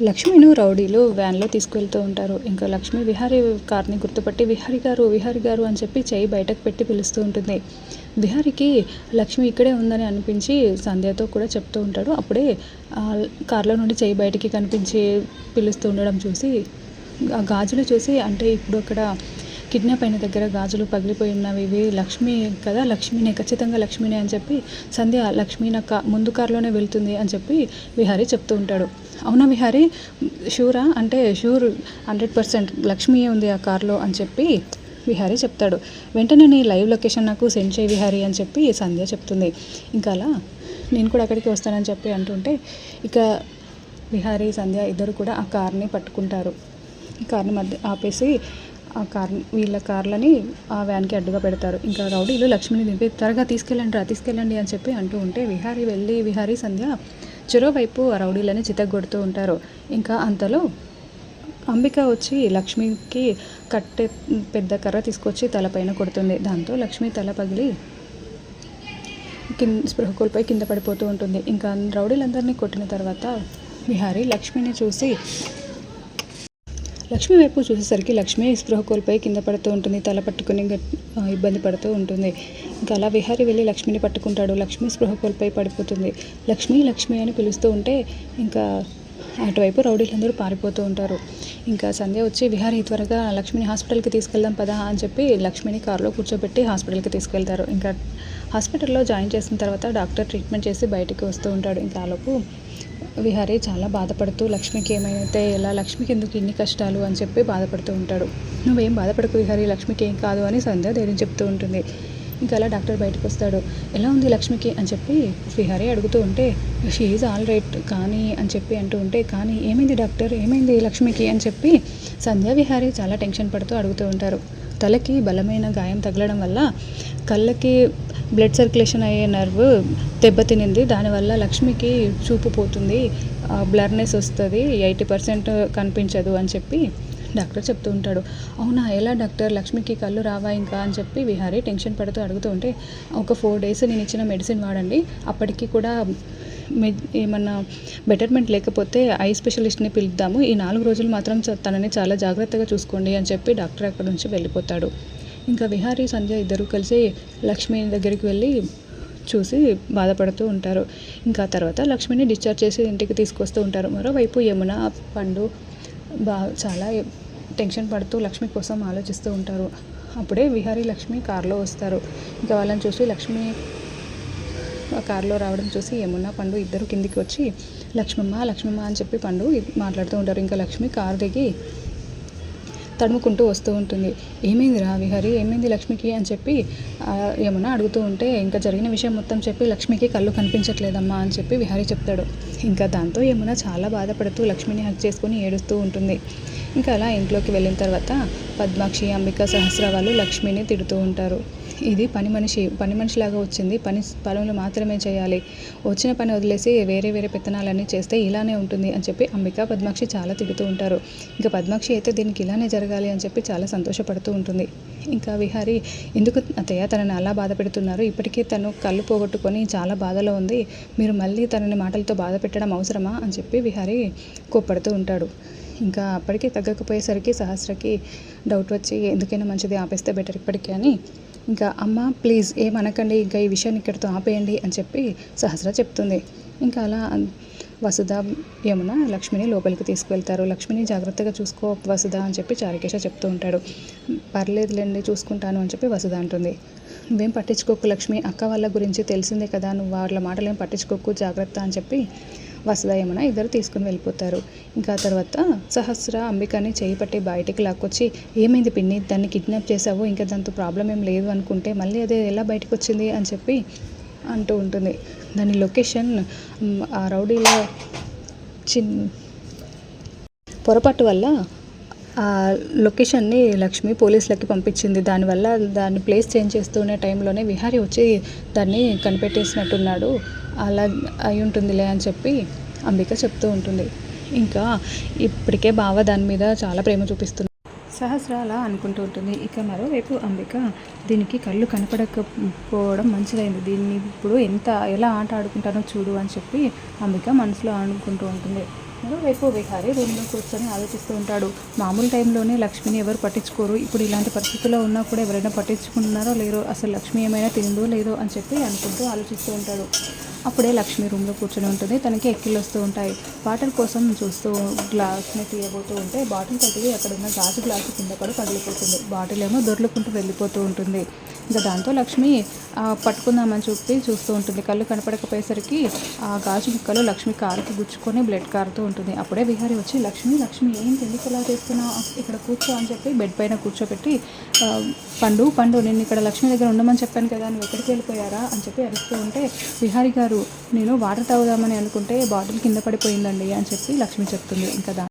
లక్ష్మిను రౌడీలు వ్యాన్లో తీసుకువెళ్తూ ఉంటారు. ఇంకా లక్ష్మి విహారీ కార్ని గుర్తుపట్టి విహారీ గారు విహారీ గారు అని చెప్పి చెయ్యి బయటకు పెట్టి పిలుస్తూ ఉంటుంది. విహారికి లక్ష్మి ఇక్కడే ఉందని అనిపించి సంధ్యతో కూడా చెప్తూ ఉంటాడు. అప్పుడే కార్లో నుండి చెయ్యి బయటికి కనిపించి పిలుస్తూ ఉండడం చూసి ఆ గాజులు చూసి అంటే ఇప్పుడు అక్కడ కిడ్నాప్ అయిన దగ్గర గాజులు పగిలిపోయి ఉన్నవి ఇవి లక్ష్మి కదా లక్ష్మినే ఖచ్చితంగా లక్ష్మినే అని చెప్పి సంధ్య లక్ష్మి నా కా ముందు కారులోనే వెళ్తుంది అని చెప్పి విహారీ చెప్తూ ఉంటాడు. అవునా విహారీ? షూరా? అంటే షూర్ హండ్రెడ్ పర్సెంట్ లక్ష్మీయే ఉంది ఆ కార్లో అని చెప్పి విహారీ చెప్తాడు. వెంటనే నీ లైవ్ లొకేషన్ నాకు సెండ్ చేయి విహారీ అని చెప్పి సంధ్య చెప్తుంది. ఇంకా అలా నేను కూడా అక్కడికి వస్తానని చెప్పి అంటుంటే ఇక విహారీ సంధ్య ఇద్దరు కూడా ఆ కార్ని పట్టుకుంటారు. కార్ని మధ్య ఆపేసి ఆ కార్ వీళ్ళ కార్లని ఆ వ్యాన్కి అడ్డుగా పెడతారు. ఇంకా రౌడీలు లక్ష్మిని దింపి త్వరగా తీసుకెళ్ళండి రా తీసుకెళ్ళండి అని చెప్పి అంటూ ఉంటే విహారీ వెళ్ళి విహారీ సంధ్య చెరోవైపు ఆ రౌడీలని చితగొడుతూ ఉంటారు. ఇంకా అంతలో అంబిక వచ్చి లక్ష్మికి కట్టె పెద్ద కర్ర తీసుకొచ్చి తలపైన కొడుతుంది. దాంతో లక్ష్మి తల పగిలి కింద స్పృహ కోల్పోయి కింద పడిపోతూ ఉంటుంది. ఇంకా రౌడీలందరినీ కొట్టిన తర్వాత విహారీ లక్ష్మిని చూసి లక్ష్మి వైపు చూసేసరికి లక్ష్మి స్పృహ కోల్పోయి కింద పడుతూ ఉంటుంది తల పట్టుకుని ఇబ్బంది పడుతూ ఉంటుంది. ఇంకా అలా విహారి వెళ్ళి లక్ష్మిని పట్టుకుంటాడు. లక్ష్మి స్పృహ కోల్పోయి పడిపోతుంది. లక్ష్మి లక్ష్మి అని పిలుస్తూ ఉంటే ఇంకా అటువైపు రౌడీలందరూ పారిపోతూ ఉంటారు. ఇంకా సంధ్య వచ్చి విహారీ త్వరగా లక్ష్మిని హాస్పిటల్కి తీసుకెళ్దాం పదా అని చెప్పి లక్ష్మిని కారులో కూర్చోబెట్టి హాస్పిటల్కి తీసుకెళ్తారు. ఇంకా హాస్పిటల్లో జాయిన్ చేసిన తర్వాత డాక్టర్ ట్రీట్మెంట్ చేసి బయటికి వస్తూ ఉంటాడు. ఇంకా ఆలోపు విహారీ చాలా బాధపడుతూ లక్ష్మికి ఏమైతే ఎలా లక్ష్మికి ఎందుకు ఇన్ని కష్టాలు? అని చెప్పి బాధపడుతూ ఉంటాడు. నువ్వేం బాధపడకు విహారీ లక్ష్మికి ఏం కాదు అని సంధ్య ధైర్యం చెప్తూ ఉంటుంది. ఇంకా అలా డాక్టర్ బయటకు వస్తాడు. ఎలా ఉంది లక్ష్మికి? అని చెప్పి విహారీ అడుగుతూ ఉంటే షీఈ్ ఆల్ రైట్ కానీ అని చెప్పి అంటూ ఉంటే కానీ ఏమైంది డాక్టర్? ఏమైంది లక్ష్మికి? అని చెప్పి సంధ్య విహారీ చాలా టెన్షన్ పడుతూ అడుగుతూ ఉంటారు. తలకి బలమైన గాయం తగలడం వల్ల కళ్ళకి బ్లడ్ సర్క్యులేషన్ అయ్యే నర్వ్ దెబ్బతినింది. దానివల్ల లక్ష్మికి చూపు పోతుంది. బ్లర్నెస్ వస్తుంది. ఎయిటీ పర్సెంట్ కనిపించదు అని చెప్పి డాక్టర్ చెప్తూ ఉంటాడు. అవునా ఎలా డాక్టర్? లక్ష్మికి కళ్ళు రావా ఇంకా అని చెప్పి విహారీ టెన్షన్ పడుతూ అడుగుతూ ఉంటే ఒక ఫోర్ డేస్ నేను ఇచ్చిన మెడిసిన్ వాడండి. అప్పటికి కూడా ఏమన్నా బెటర్మెంట్ లేకపోతే ఐ స్పెషలిస్ట్ని పిలుద్దాము. ఈ నాలుగు రోజులు మాత్రం తనని చాలా జాగ్రత్తగా చూసుకోండి అని చెప్పి డాక్టర్ అక్కడ నుంచి వెళ్ళిపోతాడు. ఇంకా విహారీ సంధ్య ఇద్దరు కలిసి లక్ష్మి దగ్గరికి వెళ్ళి చూసి బాధపడుతూ ఉంటారు. ఇంకా తర్వాత లక్ష్మిని డిశ్చార్జ్ చేసి ఇంటికి తీసుకొస్తూ ఉంటారు. మరోవైపు యమున పండు బా చాలా టెన్షన్ పడుతూ లక్ష్మి కోసం ఆలోచిస్తూ ఉంటారు. అప్పుడే విహారీ లక్ష్మి కారులో వస్తారు. ఇంకా వాళ్ళని చూసి లక్ష్మి కారులో రావడం చూసి యమున పండు ఇద్దరు కిందికి వచ్చి లక్ష్మమ్మ లక్ష్మమ్మ అని చెప్పి పండు మాట్లాడుతూ ఉంటారు. ఇంకా లక్ష్మి కారు దిగి తడుముకుంటూ వస్తూ ఉంటుంది. ఏమైందిరా విహరి ఏమైంది లక్ష్మికి? అని చెప్పి ఆ, యమున అడుగుతూ ఉంటే ఇంకా జరిగిన విషయం మొత్తం చెప్పి లక్ష్మికి కళ్ళు కనిపించట్లేదమ్మా అని చెప్పి విహరి చెప్తాడు. ఇంకా దాంతో యమున చాలా బాధపడుతూ లక్ష్మిని హక్ చేసుకొని ఏడుస్తూ ఉంటుంది. ఇంకా అలా ఇంట్లోకి వెళ్ళిన తర్వాత పద్మాక్షి అంబిక సహస్ర వాళ్ళు లక్ష్మిని తిడుతూ ఉంటారు. ఇది పని మనిషి పని మనిషిలాగా వచ్చింది. పని పనులు మాత్రమే చేయాలి. వచ్చిన పని వదిలేసి వేరే వేరే పెత్తనాలన్నీ చేస్తే ఇలానే ఉంటుంది అని చెప్పి అంబిక పద్మాక్షి చాలా తిడుతూ ఉంటారు. ఇంకా పద్మాక్షి అయితే దీనికి ఇలానే జరగాలి అని చెప్పి చాలా సంతోషపడుతూ ఉంటుంది. ఇంకా విహారి ఎందుకు అతయ్య తనని అలా బాధ పెడుతున్నారు? ఇప్పటికీ తను కళ్ళు పోగొట్టుకొని చాలా బాధలో ఉంది. మీరు మళ్ళీ తనని మాటలతో బాధ పెట్టడం అవసరమా? అని చెప్పి విహారి కోప్పడుతూ ఉంటాడు. ఇంకా అప్పటికి తగ్గకపోయేసరికి సహస్రకి డౌట్ వచ్చి ఎందుకైనా మంచిది ఆపేస్తే బెటర్ ఇప్పటికీ అని ఇంకా అమ్మ ప్లీజ్ ఏమనకండి ఇంకా ఈ విషయాన్ని ఇక్కడితో ఆపేయండి అని చెప్పి సహస్ర చెప్తుంది. ఇంకా అలా వసుధ యమున లక్ష్మిని లోపలికి తీసుకువెళ్తారు. లక్ష్మిని జాగ్రత్తగా చూసుకో వసుధ అని చెప్పి చారికేశ చెప్తూ ఉంటాడు. పర్లేదులేండి చూసుకుంటాను అని చెప్పి వసుధ అంటుంది. నువ్వేం పట్టించుకోకు లక్ష్మి అక్క వాళ్ళ గురించి తెలిసిందే కదా నువ్వు వాళ్ళ మాటలు ఏం పట్టించుకోకు జాగ్రత్త అని చెప్పి వసుధ ఇద్దరు తీసుకుని వెళ్ళిపోతారు. ఇంకా తర్వాత సహస్ర అంబికని చేయి పట్టి బయటికి లాక్కొచ్చి ఏమైంది పిన్ని? దాన్ని కిడ్నాప్ చేసావు ఇంకా దాంతో ప్రాబ్లం ఏం లేదు అనుకుంటే మళ్ళీ అదే ఎలా బయటకు వచ్చింది అని చెప్పి అంటూ ఉంటుంది. దాని లొకేషన్ ఆ రౌడీలో చిన్ పొరపాటు వల్ల ఆ లొకేషన్ని లక్ష్మి పోలీసులకి పంపించింది. దానివల్ల దాన్ని ప్లేస్ చేంజ్ చేస్తున్న టైంలోనే విహారీ వచ్చి దాన్ని కనిపెట్టేసినట్టున్నాడు. అలా అయి ఉంటుందిలే అని చెప్పి అంబిక చెప్తూ ఉంటుంది. ఇంకా ఇప్పటికే బావ దాని మీద చాలా ప్రేమ చూపిస్తుంది సహస్ర అలా అనుకుంటూ ఉంటుంది. ఇక మరోవైపు అంబిక దీనికి కళ్ళు కనపడకపోవడం మంచిదైంది. దీన్ని ఇప్పుడు ఎంత ఎలా ఆట ఆడుకుంటానో చూడు అని చెప్పి అంబిక మనసులో అనుకుంటూ ఉంటుంది. మరోవైపు విహారీ రూమ్లో కూర్చొని ఆలోచిస్తూ ఉంటాడు. మామూలు టైంలోనే లక్ష్మిని ఎవరు పట్టించుకోరు. ఇప్పుడు ఇలాంటి పరిస్థితుల్లో ఉన్నా కూడా ఎవరైనా పట్టించుకుంటున్నారో లేరో అసలు లక్ష్మి ఏమైనా తిందో లేదో అని చెప్పి అనుకుంటూ ఆలోచిస్తూ ఉంటాడు. అప్పుడే లక్ష్మి రూమ్లో కూర్చొని ఉంటుంది. తనకి ఎక్కిళ్ళు వస్తూ ఉంటాయి. బాటిల్ కోసం చూస్తూ గ్లాస్ని తీయబోతూ ఉంటే బాటిల్ తగిలి అక్కడ ఉన్న గాజు గ్లాసు కింద పడి పగిలిపోతుంది. బాటిల్ ఏమో దొర్లుకుంటూ వెళ్ళిపోతూ ఉంటుంది. ఇంకా దాంతో లక్ష్మి పట్టుకుందామని చెప్పి చూస్తూ ఉంటుంది. కళ్ళు కనపడకపోయేసరికి ఆ గాజు ముక్కలు లక్ష్మి కారుకి గుచ్చుకొని బ్లడ్ కారుతూ ఉంటుంది. అప్పుడే విహారి వచ్చి లక్ష్మి లక్ష్మి ఏంటి ఎందుకు ఇలా చేస్తున్నావు? ఇక్కడ కూర్చో అని చెప్పి బెడ్ పైన కూర్చోబెట్టి పండు పండు నేను ఇక్కడ లక్ష్మి దగ్గర ఉండమని చెప్పాను కదా నువ్వు ఎక్కడికి వెళ్ళిపోయారా? అని చెప్పి అరుస్తూ ఉంటే విహారి గారు నేను వాటర్ తాగుదామని అనుకుంటే బాటిల్ కింద పడిపోయిందండి అని చెప్పి లక్ష్మి చెప్తుంది. ఇంకా